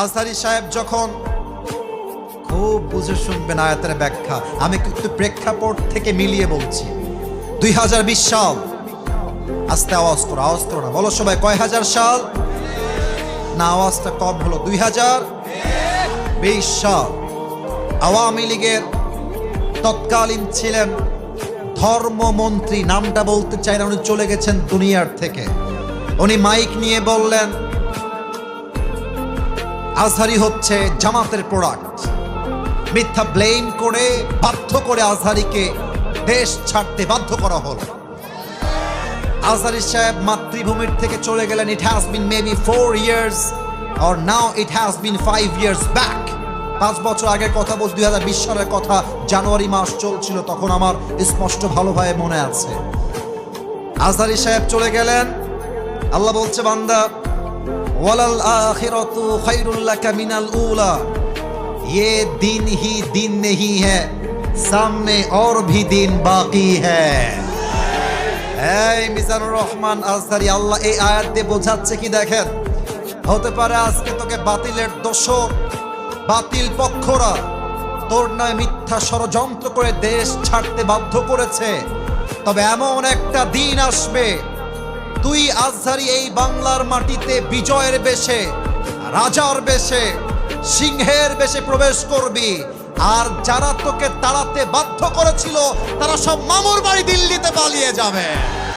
আজহারি সাহেব যখন খুব বুঝে শুনবেন আয়াতের ব্যাখ্যা, আমি কিন্তু প্রেক্ষাপট থেকে মিলিয়ে বলছি। দুই হাজার বিশ সাল, আস্তে আওয়াজ করো আওয়াজ করো না। বলো সবাই কয় হাজার সাল? না, আওয়াজটা কম হলো। দুই হাজার বিশ সাল, আওয়ামী লীগের তৎকালীন ছিলেন ধর্মমন্ত্রী, নামটা বলতে চাই না উনি চলে গেছেন দুনিয়ার থেকে। উনি মাইক নিয়ে বললেন আজহারি হচ্ছে জামাতের প্রোডাক্ট মিথ্যা ব্লেম করে, বাধ্য করে আজহারিকে দেশ ছাড়তে বাধ্য করা হলো। আজহারি সাহেব মাতৃভূমির থেকে চলে গেলেন। It has been maybe four years or now it has been five years back পাঁচ বছর আগের কথা বলছি দুই হাজার বিশ সালের কথা জানুয়ারি মাস চলছিল, তখন আমার স্পষ্ট ভালোভাবে মনে আছে। আজহারি সাহেব চলে গেলেন। আল্লাহ বলছে, বান্দা ওয়ালাল আখিরাতু খায়রুল লাকা মিনাল উলা ये दिन ही दिन नहीं है सामने और भी दिन बाकी है এই মিজানুর রহমান আজহারি আল্লাহ এই আয়াত দিয়ে বোঝাচ্ছে কি দেখেন হতে পারে আজকে তোকে বাতিলের দোষর বাতিল পক্ষরা তোর নয় মিথ্যা ষড়যন্ত্র করে দেশ ছাড়তে বাধ্য করেছে তবে এমন একটা দিন আসবে তুই আজহারি এই বাংলার মাটিতে বিজয়ের বেশে, রাজার বেশে, সিংহের বেশে প্রবেশ করবি। আর যারা তোকে তাড়াতে বাধ্য করেছিল, তারা সব মামুর বাড়ি দিল্লিতে পালিয়ে যাবে।